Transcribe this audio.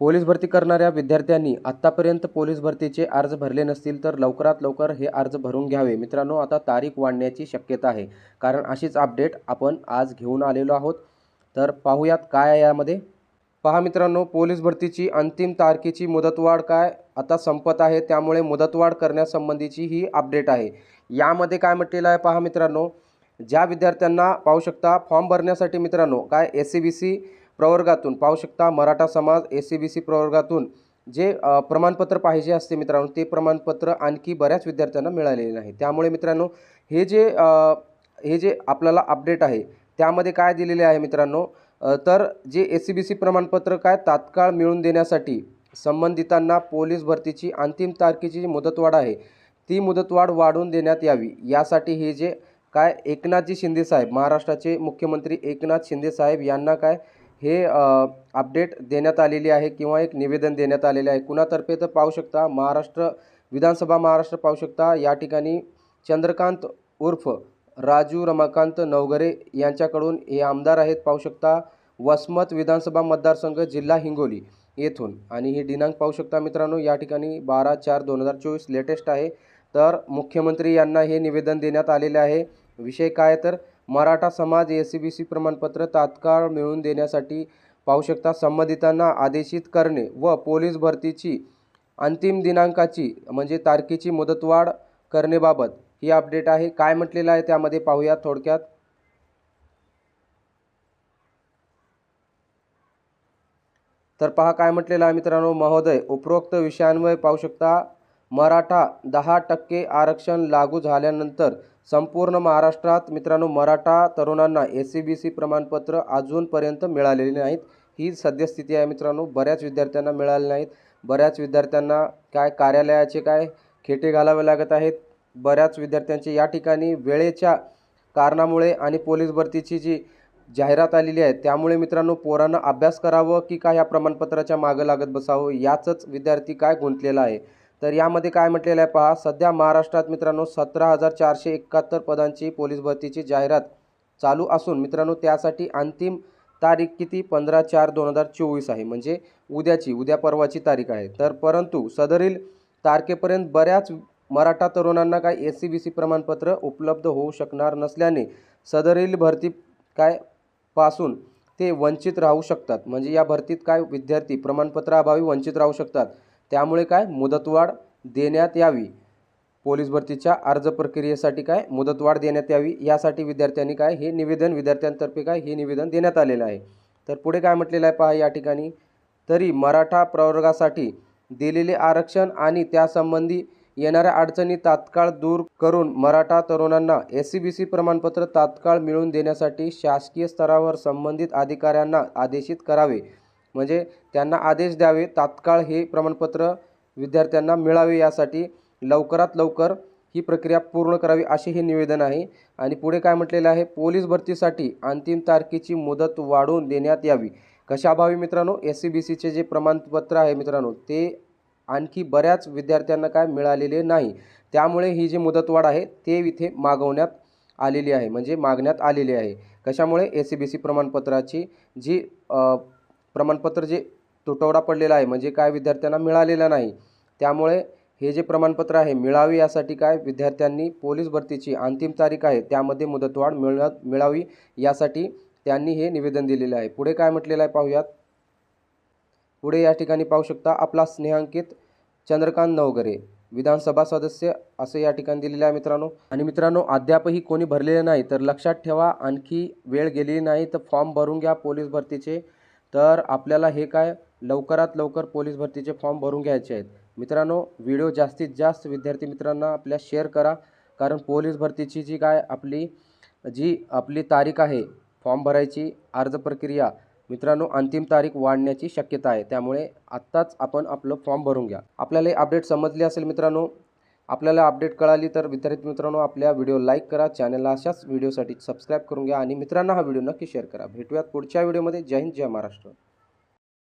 Police भरती करणाऱ्या विद्यार्थ्यांनी आत्तापर्यंत पोलीस भरतीचे अर्ज भरले नसतील तर लवकरात लवकर हे अर्ज भरून घ्यावे. मित्रांनो आता तारीख वाढण्याची शक्यता आहे. कारण अशीच अपडेट आपण आज घेऊन आलेलो आहोत. तर पाहूयात काय आहे यामध्ये? पहा मित्रांनो पोलीस भरतीची अंतिम तारखेची मुदतवाढ काय? आता संपत आहे त्यामुळे मुदतवाढ करण्यासंबंधीची ही अपडेट आहे. यामध्ये काय म्हटलेलं आहे पहा मित्रांनो ज्या विद्यार्थ्यांना पाहू शकता फॉर्म भरण्यासाठी मित्रांनो काय? एस सी बी सी प्रवर्गातून. पाहू शकता मराठा समाज एस सी बी सी प्रवर्गातून जे प्रमाणपत्र पाहिजे असते मित्रांनो ते प्रमाणपत्र आणखी बऱ्याच विद्यार्थ्यांना मिळालेले नाही. त्यामुळे मित्रांनो हे जे हे जे आपल्याला अपडेट आहे त्यामध्ये काय दिलेले आहे मित्रांनो तर जे एस सी बी सी प्रमाणपत्र काय तात्काळ मिळवून देण्यासाठी संबंधितांना पोलीस भरतीची अंतिम तारखेची जी मुदतवाढ आहे ती मुदतवाढ वाढवून देण्यात यावी. यासाठी हे जे काय एकनाथजी शिंदे साहेब महाराष्ट्राचे मुख्यमंत्री एकनाथ शिंदे साहेब यांना काय हे अपडेट देण्यात आलेली आहे किंवा एक निवेदन देण्यात आलेले आहे. कुणातर्फे तर पाहू शकता महाराष्ट्र विधानसभा महाराष्ट्र पाहू शकता. या ठिकाणी चंद्रकांत उर्फ राजू रमाकांत नवगरे यांच्याकडून हे आमदार आहेत. पाहू शकता वसमत विधानसभा मतदारसंघ जिल्हा हिंगोली येथून. आणि ही दिनांक पाहू शकता मित्रांनो या ठिकाणी बारा चार दोन हजार चोवीस लेटेस्ट आहे. तर मुख्यमंत्री यांना हे निवेदन देण्यात आलेले आहे. विषय काय तर मराठा समाज एस सी बी सी प्रमाणपत्र तात्काळ मिळवून देण्यासाठी पाहू शकता. संबंधितांना आदेशित करणे व पोलीस भरतीची अंतिम दिनांकाची म्हणजे तारखेची मुदतवाढ करणेबाबत ही अपडेट आहे. काय म्हटलेलं आहे त्यामध्ये पाहूया थोडक्यात. तर पहा काय म्हटलेलं आहे मित्रांनो. महोदय उपरोक्त विषयांवर पाहू शकता. मराठा दहा टक्के आरक्षण लागू झाल्यानंतर संपूर्ण महाराष्ट्रात मित्रांनो मराठा तरुणांना एस सी बी सी प्रमाणपत्र अजूनपर्यंत मिळालेली नाहीत. ही सद्यस्थिती आहे मित्रांनो. बऱ्याच विद्यार्थ्यांना मिळाले नाहीत. बऱ्याच विद्यार्थ्यांना काय कार्यालयाचे काय खेटे घालावे लागत आहेत. बऱ्याच विद्यार्थ्यांचे या ठिकाणी वेळेच्या कारणामुळे आणि पोलीस भरतीची जी जाहिरात आलेली आहे त्यामुळे मित्रांनो पोरांना अभ्यास करावं की काय या प्रमाणपत्राच्या मागं लागत बसावं याचंच विद्यार्थी काय गुंतलेला आहे. तर यामध्ये काय म्हटलेलं आहे पहा सध्या महाराष्ट्रात मित्रांनो सतरा हजार चारशे एकाहत्तर पदांची पोलीस भरतीची जाहिरात चालू असून मित्रांनो त्यासाठी अंतिम तारीख किती? पंधरा चार दोन हजार चोवीस आहे. म्हणजे उद्याची उद्या परवाची तारीख आहे. तर परंतु सदरील तारखेपर्यंत बऱ्याच मराठा तरुणांना काय एस सी बी सी प्रमाणपत्र उपलब्ध होऊ शकणार नसल्याने सदरील भरती काय पासून ते वंचित राहू शकतात. म्हणजे या भरतीत काय विद्यार्थी प्रमाणपत्राअभावी वंचित राहू शकतात. त्यामुळे काय मुदतवाढ देण्यात यावी. पोलीस भरतीच्या अर्ज प्रक्रियेसाठी काय मुदतवाढ देण्यात यावी यासाठी विद्यार्थ्यांनी काय हे निवेदन विद्यार्थ्यांतर्फे काय हे निवेदन देण्यात आलेलं आहे. तर पुढे काय म्हटलेलं आहे पहा या ठिकाणी. तरी मराठा प्रवर्गासाठी दिलेले आरक्षण आणि त्यासंबंधी येणाऱ्या अडचणी तात्काळ दूर करून मराठा तरुणांना एस सी बी सी प्रमाणपत्र तात्काळ मिळवून देण्यासाठी शासकीय स्तरावर संबंधित अधिकाऱ्यांना आदेशित करावे. म्हणजे त्यांना आदेश द्यावे तात्काळ हे प्रमाणपत्र विद्यार्थ्यांना मिळावे यासाठी लवकरात लवकर ही प्रक्रिया पूर्ण करावी असे हे निवेदन आहे. आणि पुढे काय म्हटलेलं आहे? पोलीस भरतीसाठी अंतिम तारखेची मुदत वाढवून देण्यात यावी. कशाभावी मित्रांनो? एस सी बी सीचे जे प्रमाणपत्र आहे मित्रांनो ते आणखी बऱ्याच विद्यार्थ्यांना काय मिळालेले नाही. त्यामुळे ही जी मुदतवाढ आहे ते इथे मागवण्यात आलेली आहे. म्हणजे मागण्यात आलेली आहे. कशामुळे? एस सी बी सी प्रमाणपत्राची जी प्रमाणपत्र जे तुटवडा पडलेला आहे म्हणजे काय विद्यार्थ्यांना मिळालेलं नाही त्यामुळे हे जे प्रमाणपत्र आहे मिळावे यासाठी काय विद्यार्थ्यांनी पोलीस भरतीची अंतिम तारीख आहे त्यामध्ये मुदतवाढ मिळ मिळावी यासाठी त्यांनी हे निवेदन दिलेलं आहे. पुढे काय म्हटलेलं आहे पाहूयात. पुढे या ठिकाणी पाहू शकता आपला स्नेहांकित चंद्रकांत नवगरे विधानसभा सदस्य असं या ठिकाणी दिलेलं आहे मित्रांनो. आणि मित्रांनो अद्यापही कोणी भरलेले नाही तर लक्षात ठेवा आणखी वेळ गेलेली नाही तर फॉर्म भरून घ्या पोलीस भरतीचे तर आपल्याला हे काय लवकरात लवकर पोलीस भरतीचे फॉर्म भरून घ्यायचे आहेत. मित्रांनो व्हिडिओ जास्तीत जास्त विद्यार्थी मित्रांना आपल्या शेअर करा. कारण पोलीस भरतीची जी काय आपली जी आपली तारीख आहे फॉर्म भरायची अर्ज प्रक्रिया मित्रांनो अंतिम तारीख वाढण्याची शक्यता आहे. त्यामुळे आत्ताच आपण आपलं फॉर्म भरून घ्या. आपल्याला हे अपडेट समजली असेल मित्रांनो आपल्याला अपडेट कळाली तर विद्यार्थी मित्रांनो आपल्या व्हिडिओ लाईक करा. चॅनलला अशाच व्हिडिओसाठी सबस्क्राईब करून घ्या. आणि मित्रांना हा व्हिडिओ नक्की शेअर करा. भेटूयात पुढच्या व्हिडिओमध्ये जय हिंद जय महाराष्ट्र.